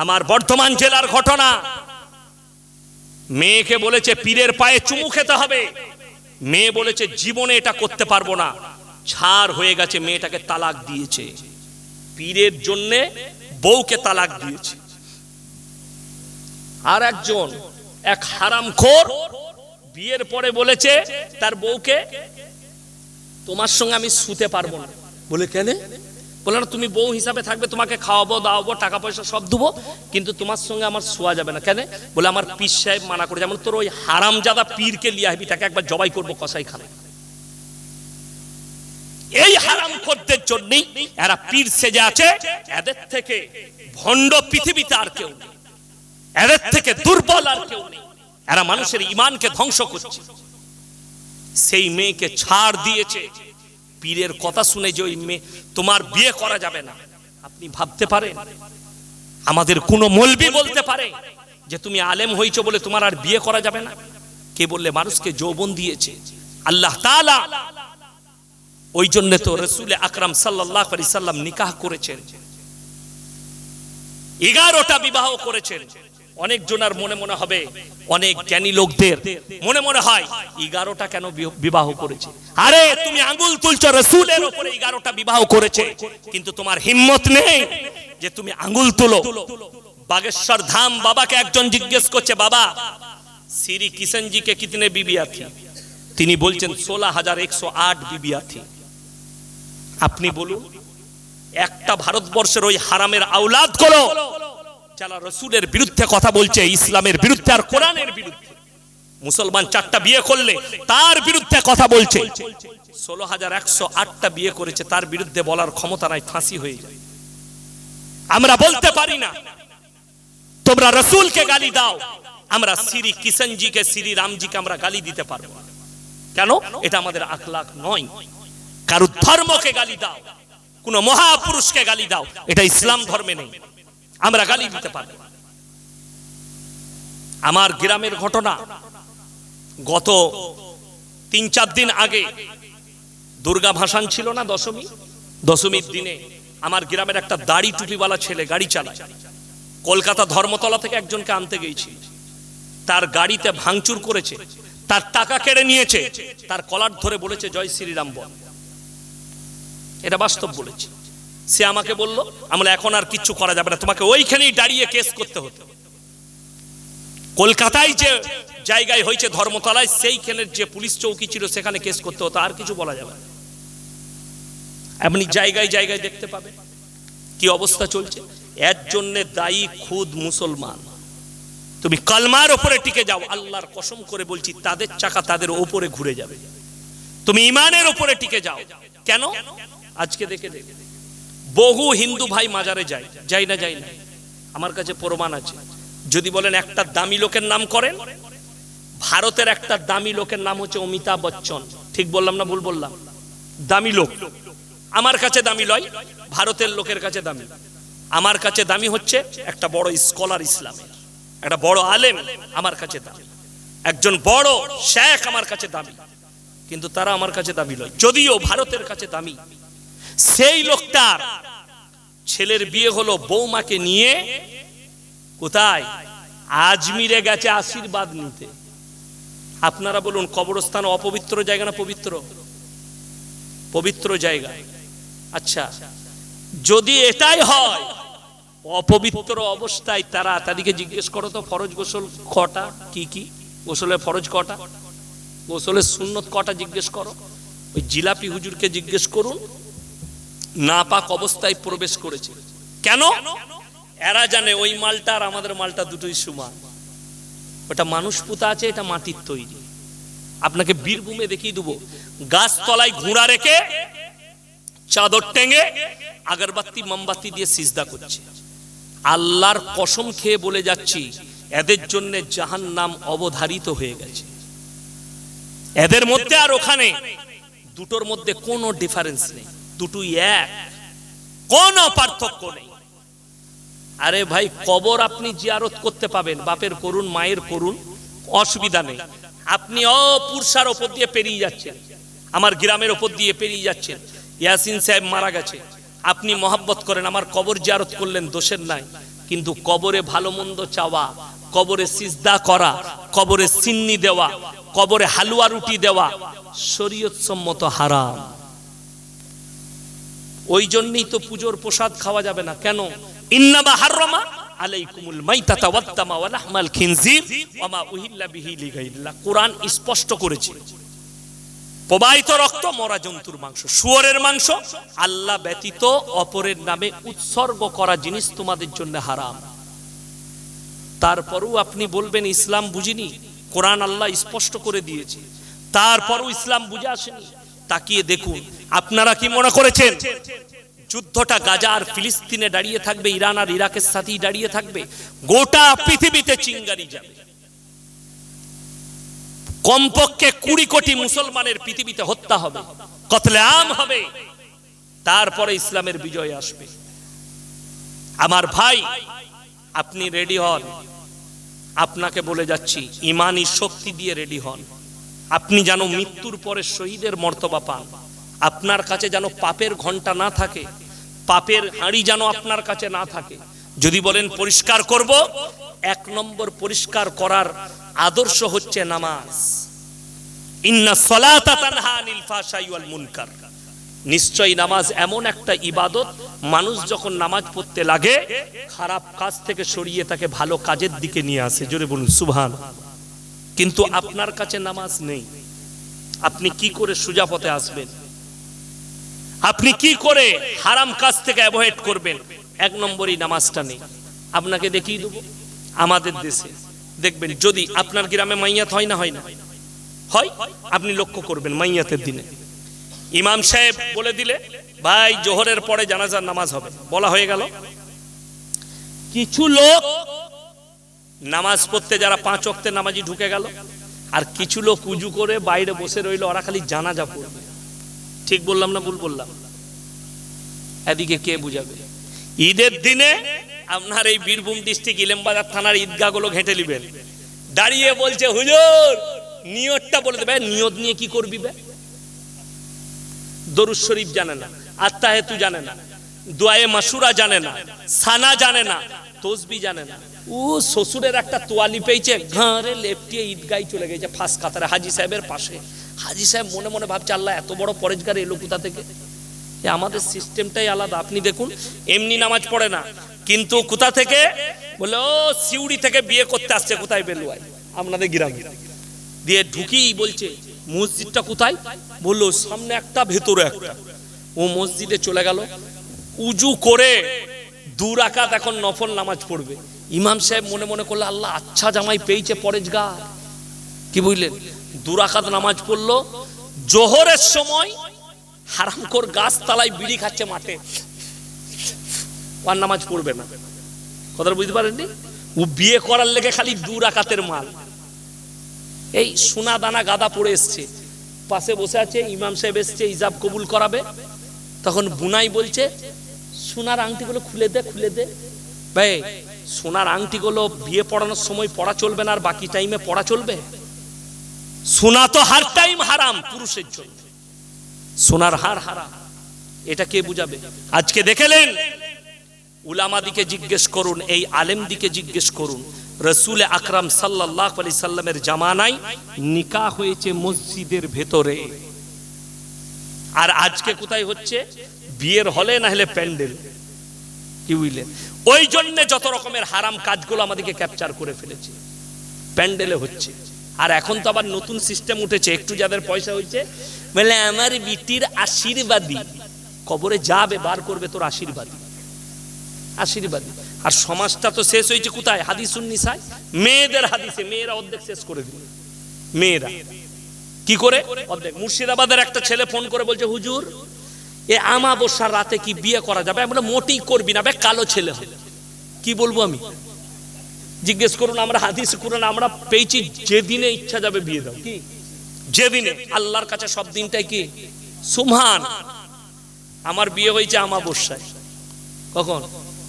আমার বর্ধমান জেলার ঘটনা। মেয়েকে বলেছে, পীরের পায়ে চুমু খেতে হবে। মেয়ে বলেছে, জীবনে এটা করতে পারব না। ছাড় হয়ে গেছে, মেয়েটাকে তালাক দিয়েছে। পীরের জন্যে বউকে তালাক দিয়েছে। আর একজন, এক হারাম হারামখোর, বিয়ের পরে বলেছে তার বউকে, তোমার সঙ্গে আমি শুতে পারব না। বলে কেন? বলে, না, তুমি বউ হিসাবে থাকবে, তোমাকে খাওয়াবো, দাওয়াবো টাকা পয়সা সব দেবো, কিন্তু তোমার সঙ্গে আমার শোয়া যাবে না। কেন? বলে, আমার পীর সাহেব মানা করে যেমন তোর ওই হারামজাদা পীরকে লিয়ে আসবি, তাকে একবার জবাই করব কসাই খানে। এই হারাম খোরদের জন্যই এরা পীর সেজে আছে, এদের থেকে ভণ্ড পৃথিবীতে আর কেউ নেই। এদের থেকে দুর্বল আর কেউ নেই। এরা মানুষের ইমানকে ধ্বংস করছে। সেই মেয়েকে ছাড় দিয়েছে। পীরের কথা শুনে যে ওই মেয়ে, তোমার বিয়ে করা যাবে না। আপনি ভাবতে পারেন? আমাদের কোনো মলবি বলতে পারে যে তুমি আলেম হইছো বলে তোমার আর বিয়ে করা যাবে না? কে বললে, মানুষকে যৌবন দিয়েছে। আল্লাহ তাআলা ওই জন্য তো রসুল আকরাম সাল্লাহ সাল্লাম নিকাহ করেছেন। এগারোটা বিবাহ করেছেন। অনেক জনার মনে মনে হবে, অনেক জ্ঞানী লোকদের মনে মনে হয়, এগারোটা কেন বিবাহ করেছে? আরে, তুমি আঙ্গুল তুলছো, রসুলের উপরে এগারোটা বিবাহ করেছে, কিন্তু তোমার হিম্মত নেই যে তুমি আঙ্গুল তুলো। বাগেশ্বর ধাম বাবাকে একজন জিজ্ঞেস করছে, বাবা, শ্রী কিষণ জি কে কিতনে বিবি আথি তিনি বলছেন, ষোলো হাজার একশো আট বিবি আথি আপনি বলুন, একটা ভারতবর্ষের ওই হারামের আওলাদ করো। যারা রসুলের বিরুদ্ধে কথা বলছে, ইসলামের বিরুদ্ধে আর কোরআনের বিরুদ্ধে। মুসলমান চারটা বিয়ে করলে তার বিরুদ্ধে কথা বলছে। ষোলো হাজার একশো আটটা বিয়ে করেছে, তার বিরুদ্ধে বলার ক্ষমতা নাই, ফাঁসি হয়ে যায়। আমরা বলতে পারি না, তোমরা রসুলকে গালি দাও, আমরা শ্রী কিষণজিকে শ্রী রামজিকে আমরা গালি দিতে পারব কেন? এটা আমাদের আখলাখ নয়। কারও ধর্মকে গালি দাও, কোন মহাপুরুষকে গালি দাও, এটা ইসলাম ধর্মে নেই। আমরা গালি দিতে পারব না। আমার গ্রামের ঘটনা, গত তিন চার দিন আগে দুর্গা ভাসান ছিল না দশমী? দশমীর দিনে আমার গ্রামের একটা দাড়ি টুপিওয়ালা ছেলে গাড়ি চালায়। কলকাতা ধর্মতলা থেকে একজনকে আনতে গেছি তার গাড়িতে ভাঙচুর করেছে, তার টাকা কেড়ে নিয়েছে, তার কলার ধরে বলেছে, জয় শ্রীরাম বল এটা বাস্তব বলেছে। সে আমাকে বলল আমরা এখন আর কিচ্ছু করা যাবে না। তোমাকে ওইখানেই দাঁড়িয়ে কেস করতে হতো। কলকাতায় যে জায়গায় হয়েছে ধর্মতলায়, সেইখানের যে পুলিশ চৌকি ছিল, সেখানে কেস করতে হতো। আর কিছু বলা যাবে না। আপনি জায়গায় জায়গায় দেখতে পাবেন কি অবস্থা চলছে। এর জন্য দায়ী খুদ মুসলমান। তুমি কালমার ওপরে টিকে যাও, আল্লাহর কসম করে বলছি, তাদের চাকা তাদের ওপরে ঘুরে যাবে। তুমি ইমানের ওপরে টিকে যাও। কেন? আজকে দেখে দেখে। বহু হিন্দু ভাই মাজারে যায় যাই না যাই না। আমার কাছে প্রমাণ আছে। যদি বলেন একটা দামি লোকের নাম করেন, ভারতের একটা দামি লোকের নাম হচ্ছে অমিতাভ বচ্চন। ঠিক বললাম না ভুল বললাম? দামি লোক। আমার কাছে দামি লয়, ভারতের লোকের কাছে দামি। আমার কাছে দামি হচ্ছে একটা বড় স্কলার ইসলামের। একটা বড় আলেম আমার কাছে দামি। একজন বড় শেখ আমার কাছে দামি। কিন্তু তারা আমার কাছে দামি লয়। যদিও ভারতের কাছে দামি সেই লোকটার ছেলের বিয়ে হলো বৌমাকে নিয়ে। কোথায়? আজমিরে গেছে আশীর্বাদ নিতে। আপনারা বলুন, কবরস্থান অপবিত্র জায়গা না পবিত্র? পবিত্র জায়গা। আচ্ছা যদি এটাই হয়, অপবিত্র অবস্থায় তারা তাদেরকে জিজ্ঞেস করো তো, ফরজ গোসল কটা? কি কি? গোসলের ফরজ কটা? গোসলের সুন্নত কটা জিজ্ঞেস করো? ওই জিলাপি হুজুরকে জিজ্ঞেস করুন না পাক অবস্থায় প্রবেশ করেছে। কেন? এরা জানে ওই মালটা আর আমাদের মালটা দুটোই সমান। ওটা মানুষ পুতা আছে, এটা মাটির তৈরি। আপনাকে বীরভূমে দেখিয়ে দেবো। তলায় ঘোড়া রেখে চাদর টেঙে আগরবাতি, মোমবাতি দিয়ে সিজদা করছে। আল্লাহর কসম খেয়ে বলে যাচ্ছি, এদের জন্য জাহান নাম অবধারিত হয়ে গেছে। এদের মধ্যে আর ওখানে দুটোর মধ্যে কোনো ডিফারেন্স নেই। দুটোই এক। কোনো পার্থক্য নেই। আরে ভাই, কবর আপনি জিয়ারত করতে পাবেন, বাপের করুন মায়ের করুন অসুবিধা নেই। আপনি অপুরসার ওপর দিয়ে পেরিয়ে যাচ্ছেন। আমার গ্রামের ওপর দিয়ে পেরিয়ে যাচ্ছেন। ইয়াসিন সাহেব মারা গেছে। আপনি মহাব্বত করেন, আমার কবর জিয়ারত করলেন, দোষের নাই। কিন্তু কবরে ভালো মন্দ চাওয়া, কবরে সিজদা করা, কবরে সিন্নি দেওয়া, কবরে হালুয়া রুটি দেওয়া শরীয়ত সম্মত হারাম। ওই জন্যই তো পুজোর প্রসাদ খাওয়া যাবে না। কেন? হাররামা আলাইকুমুল মাইতাতা ওয়া লাহমাল খিনজির ওয়া মা উহিল্লা বিহি লিগাইরিল্লাহ। স্পষ্ট করেছে। প্রবাহিত রক্ত, মরা জন্তুর মাংস, শুয়োরের মাংস, আল্লাহ ব্যতীত অপরের নামে উৎসর্গ করা জিনিস তোমাদের জন্য হারাম। তারপরও আপনি বলবেন, ইসলাম বুঝিনি? কোরআন আল্লাহ স্পষ্ট করে দিয়েছে। তারপরও ইসলাম বুঝে আসেনি। তাকিয়ে দেখুন। আপনারা কি মনে করেছেন? যুদ্ধটা গাজা আর ফিলিস্তিনে দাঁড়িয়ে থাকবে, ইরান আর ইরাকের সাথেই দাঁড়িয়ে থাকবে। গোটা পৃথিবীতে চিঙ্গারি যাবে। কমপক্ষে কুড়ি কোটি মুসলমানের পৃথিবীতে হত্যা হবে কতলে আম হবে। তারপরে ইসলামের বিজয় আসবে। আমার ভাই, আপনি রেডি হন। আপনাকে বলে যাচ্ছি, ইমানি শক্তি দিয়ে রেডি হন। আপনি যেন মৃত্যুর পরে শহীদের মর্তবা পান। আপনার কাছে যেন পাপের ঘণ্টা না থাকে, পাপের হাঁড়ি যেন আপনার কাছে না থাকে। যদি বলেন পরিষ্কার করব, এক নম্বর পরিষ্কার করার আদর্শ হচ্ছে নামাজ। নিশ্চয়ই নামাজ এমন একটা ইবাদত, মানুষ যখন নামাজ পড়তে লাগে, খারাপ কাজ থেকে সরিয়ে তাকে ভালো কাজের দিকে নিয়ে আসে। জোরে বলুন সুবহান কিন্তু আপনার কাছে নামাজ নেই। আপনি কি করে সুজা পথে আসবেন? আপনি কি করে হারাম কাজ থেকে অ্যাভয়েড করবেন? এক নম্বরই নামাজটা নেই। আপনাকে দেখিয়ে দেবো। আমাদের দেশে দেখবেন, যদি আপনার গ্রামে মাইয়াত হয় না হয় না। হয়? আপনি লক্ষ্য করবেন মাইয়াতের দিনে। ইমাম সাহেব বলে দিলে, ভাই, জোহরের পরে জানাজার নামাজ হবে। বলা হয়ে গেল। কিছু লোক নামাজ পড়তে যারা পাঁচ অক্তে নামাজি ঢুকে গেল। আর কিছু লোক উজু করে বাইরে বসে রইল, ওরা খালি জানাজা পড়বে ঠিক বললাম না ভুল বললাম? এদিকে কে বুঝাবে? ঈদের দিনে আপনার এই বীরভূম ডিস্ট্রিক্ট ইলেমবাজার থানার ঈদগাহগুলো ঘেঁটে নিবেন। দাঁড়িয়ে বলছে, হুজুর, নিয়তটা বলে দেবে। নিয়ত নিয়ে কি করবি বে? দরুদ শরীফ জানে না আত্মা হেতু জানে না, দোয়ায়ে মাসুরা জানে না, সানা জানে না, তসবি জানে না। ও শ্বশুরের একটা তোয়ালি পেয়েছে, ঘাড়ে লেপটিয়ে ঈদগাই চলে গেছে ফাঁস কাতারে হাজি সাহেবের পাশে। হাজি সাহেব মনে মনে ভাবছে, আল্লাহ এত বড় পরেজগার এলো কোথা থেকে? আমাদের সিস্টেমটাই আলাদা, আপনি দেখুন, এমনি নামাজ পড়ে না, কিন্তু কোথা থেকে? বলে, ও সিউড়ি থেকে বিয়ে করতে আসছে, কোথায় বেলুয়াই আপনাদের গ্রামে। দিয়ে ঢুকি বলছে, মসজিদটা কোথায়? বলল, সামনে একটা, ভেতরে একটা। ও মসজিদে চলে গেল। উজু করে দু রাকাত এখন নফল নামাজ পড়বে। ইমাম সাহেব মনে মনে করল, আল্লাহ আচ্ছা জামাই পেয়েছে পরেজগার। কি বুঝলেন? দু রাকাত নামাজ পড়ল, জোহরের সময় হারামখোর গাছ তালায় বিড়ি খাচ্ছে মাঠে। আর নামাজ পড়বে না। কথাটা বুঝতে পারেননি? ও বিয়ে করার লেগে খালি দু রাকাতের মাল। এই সোনা দানা গাদা পড়ে এসছে। পাশে বসে আছে, ইমাম সাহেব এসছে ইজাব কবুল করাবে। তখন বুনাই বলছে, সোনার আংটিগুলো খুলে দে খুলে দে। ভাই সোনার আংটিগুলো বিয়ে পড়ানোর সময় পড়া চলবে না আর বাকি টাইমে পড়া চলবে? সোনা তো হার টাইম হারাম পুরুষের জন্য। সোনার হার হারাম। এটা কে বুঝাবে? আজকে দেখেলেন? উলামা দিকে জিজ্ঞেস করুন, এই আলেম দিকে জিজ্ঞেস করুন, রসুল আকরাম সাল্লাহ আলি সাল্লামের জামানায় নিকা হয়েছে মসজিদের ভেতরে। আর আজকে কোথায় হচ্ছে? বিয়ের হলে না হলে প্যান্ডেল। বুঝলেন ওই জন্য যত রকমের হারাম কাজগুলো আমাদেরকে ক্যাপচার করে ফেলেছে। প্যান্ডেলে হচ্ছে। আর এখন তো আবার নতুন সিস্টেম উঠেছে, একটু যাদের পয়সা হয়েছে, বলে আমার বিটির আশীর্বাদী। কবরে যাবে, বার করবে তোর আশীর্বাদী। আশীর্বাদী। আর সমাজটা তো শেষ হয়েছে কোথায়? হাদিসুন নিসায়। মেয়েদের হাদিসে, মেয়েরা অর্ধেক শেষ করে দিল। মেয়েরা। কি করে? অর্ধেক। মুর্শিদাবাদের একটা ছেলে ফোন করে বলছে, হুজুর এ আমাবস্যার রাতে কি বিয়ে করা যাবে? আমরা মোটেই করবি না বে কালো ছেলে হবে। কি বলব আমি? জিজ্ঞেস করুন আমরা হাদিস করুন আমরা পেয়েছি যেদিনে ইচ্ছা যাবে বিয়ে দাও। কি? যেদিনে। আল্লাহর কাছে সব দিনটাই কি? সুমহান আমার বিয়ে হয়েছে আমাবস্যায়। কখন?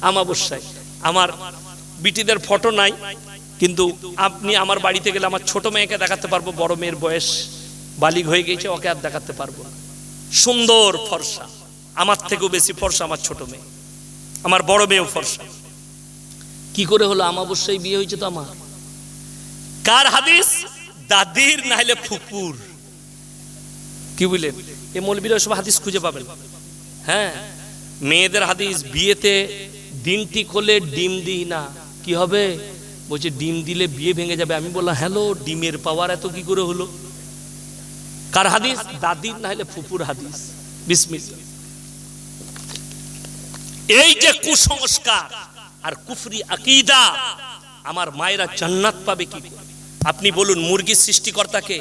আমাবস্যায়। আমার বিটিদের ফটো নাই কিন্তু আপনি আমার বাড়িতে গেলে আমার ছোট মেয়েকে দেখাতে পারব বড় মেয়ের বয়স বালিগ হয়ে গেছে ওকে আর দেখাতে পারব না। সুন্দর ফর্সা। আমার থেকেও বেশি ফর্সা আমার ছোট মেয়ে। আমার বড় মেয়েও ফর্সা। কি করে হলো? আমাবস্যায় বিয়ে হয়েছে তো আমার? কার হাদিস? দাদির নাইলে ফুপুর। কি বুঝলেন? এ মৌলবীরা সব হাদিস খুঁজে পাবেন। হ্যাঁ মেয়েদের হাদিস বিয়েতে দিন ঠিক হলে ডিম দিই না। কি হবে? বলছে ডিম দিলে বিয়ে ভেঙে যাবে। আমি বললাম হ্যালো ডিমের পাওয়ার এত কি করে হলো? কার হাদিস? দাদির না হলে ফুপুর হাদিস। বিসমিল্লাহ। এই যে কুসংস্কার আর কুফরি আকিদা, আমার মায়েরা জান্নাত পাবে কি আপনি বলুন, মুরগির সৃষ্টিকর্তাকে?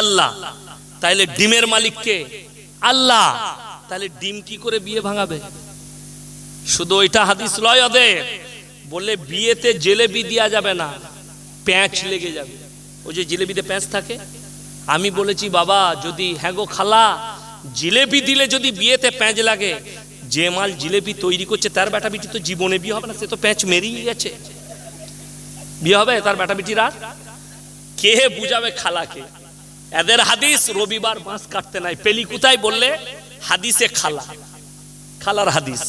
আল্লাহ, তাইলে ডিমের মালিককে? আল্লাহ তাহলে ডিম কি করে বিয়ে ভাঙাবে? শুধু ওইটা হাদিস লয় ওদের। বলে বিয়েতে জেলেবি দেওয়া যাবে না, প্যাঁচ লেগে যাবে। ওই যে জিলেবিতে প্যাঁচ থাকে? আমি বলেছি, বাবা, যদি হ্যাঁ গো খালা, জিলেপি দিলে যদি বিয়েতে প্যাঁচ লাগে, যে মাল জিলেপি তৈরি করছে, তার বেটা বিটি তো জীবনে বিয়ে হবে না, সে তো প্যাঁচ মেরিয়ে গেছে। বিয়ে হবে তার বেটা বিটির আর? কে বুঝাবে খালাকে? এদের হাদিস রবিবার বাঁশ কাটতে নাই। পেলি কোথায় বললে? হাদিসে খালা। খালার হাদিস,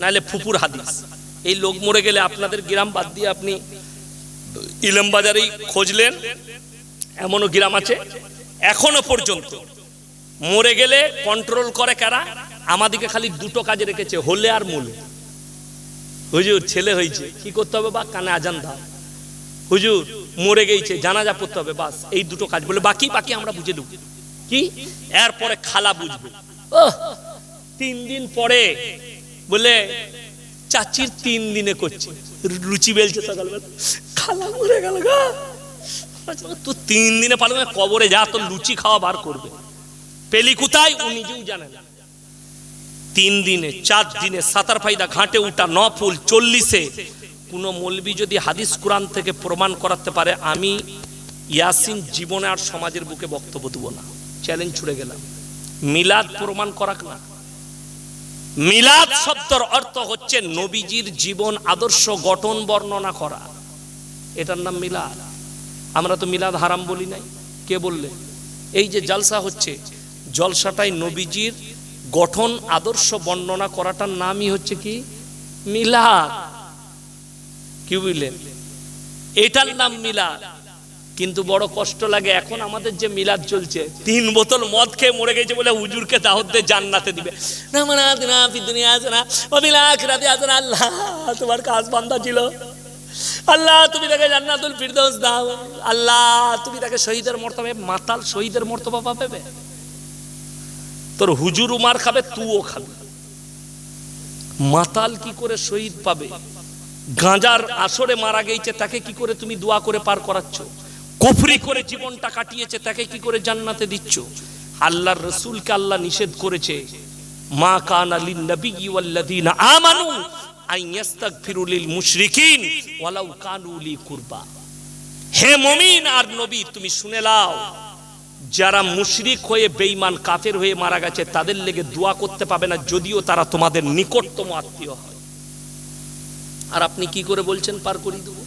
নাহলে ফুপুর হাদিস। এই লোক মরে গেলে আপনাদের গ্রাম বাদ দিয়ে আপনি ইলম বাজারেই খুঁজলেন? এমনও গ্রাম আছে? এখনও পর্যন্ত। মরে গেলে কন্ট্রোল করে কারা? আমাদিকে খালি দুটো কাজে রেখেছে, হলে আর মূলে। হুজুর, ছেলে হয়েছে, কি করতে হবে বা? কানে আজান দাও। হুজুর, মরে গেছে জানাজা পড়তে হবে, বাস। এই দুটো কাজ বলে বাকি বাকি আমরা বুঝে দেব। কি? এরপরে খালা বুঝবে। ওহ! তিন দিন পরে বলে, চাচির তিন দিনে করছে। লুচি বেলছে সকালবেলা। খালা মরে গেল গা। তো তিন দিনে পারবে কবরে যা তো লুচি খাওয়া বার করবে। পেলি ও নিজেও জানে না। তিন দিনে, চার দিনে, সাতার ফাইদা, ঘাটে উঠা চল্লিশে। মলবি যদি হাদিস কোরআন থেকে প্রমাণ করাতে পারে, আমি ইয়াসিন জীবনে আর সমাজের বুকে বক্তব্য দেবো না। চ্যালেঞ্জ ছুড়ে গেলাম। মিলাদ প্রমাণ করাক না। মিলাদ শব্দর অর্থ হচ্ছে নবীজির জীবন আদর্শ গঠন বর্ণনা করা। এটার নাম মিলাদ। আমরা তো মিলাদ হারাম বলি নাই। কে বললে? এই যে জালসা হচ্ছে জলসাটাই নবীজির গঠন, আদর্শ বর্ণনা করাটার নামই হচ্ছে কি? মিলাদ। কি বুঝলেন? এটার নাম মিলাদ। কিন্তু বড় কষ্ট লাগে, এখন আমাদের যে মিলাদ চলছে, তিন বোতল মদ খেয়ে মরে গেছে বলে হুজুরকে দিয়ে জান্নাতে দিবে। না মানে না ফি দুনিয়া আছে না ও মিলা আছে না, আল্লাহ, তোমার কাজ বান্দা ছিল। আল্লাহ, তুমি তাকে জান্নাতুল ফিরদৌস দাও। আল্লাহ, তুমি তাকে শহীদের মর্তবা মাতাল শহীদের মর্তবা পাবে তোর হুজুর উমার খাবে তুও খাবে। মাতাল কি করে শহীদ পাবে? গাঁজার আসরে মারা গেছে তাকে কি করে তুমি দোয়া করে পার করাচ্ছ? কুফরি করে জীবনটা কাটিয়েছে, তাকে কি করে জান্নাতে দিচ্ছ? আল্লাহর রসুলকে আল্লাহ নিষেধ করেছে, মা কান আলিন নবী আমানু হে আর নবী, তুমি শুনে লাও যারা মুশরিক হয়ে কাফের হয়ে মারা গেছে, তাদের লেগে দোয়া করতে পাবে না, যদিও তারা তোমাদের নিকটতম আত্মীয় হয়। আর আপনি কি করে বলছেন, পার করিয়ে দেবো?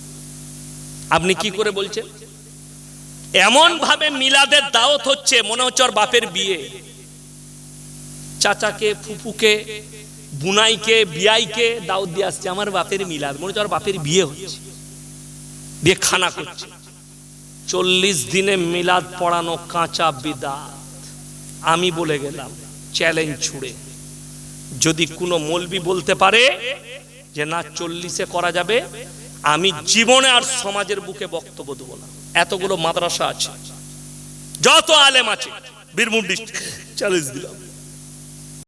আপনি কি করে বলছেন? এমন ভাবে মিলাদের দাওয়াত হচ্ছে, মনে হচ্ছে বাপের বিয়ে। চাচাকে ফুপুকে বুনাইকে, বিয়াইকে দাওয়াত দিয়ে আসছে। আমার বাপের মিলাদ। মনে হচ্ছে বাপের বিয়ে হচ্ছে। দিয়ে খানা করছে। চল্লিশ দিনে মিলাদ পড়ানো কাঁচা বিদাত। আমি বলে গেলাম চ্যালেঞ্জ ছুড়ে। যদি কোনো মলবি বলতে পারে যে না, চল্লিশে করা যাবে, আমি জীবনে আর সমাজের বুকে বক্তব্য দেবো না। এতগুলো মাদ্রাসা আছে, যত আলেম আছে, বীরভূম ডিস্ট্রিক্ট চ্যালেঞ্জ দিলাম।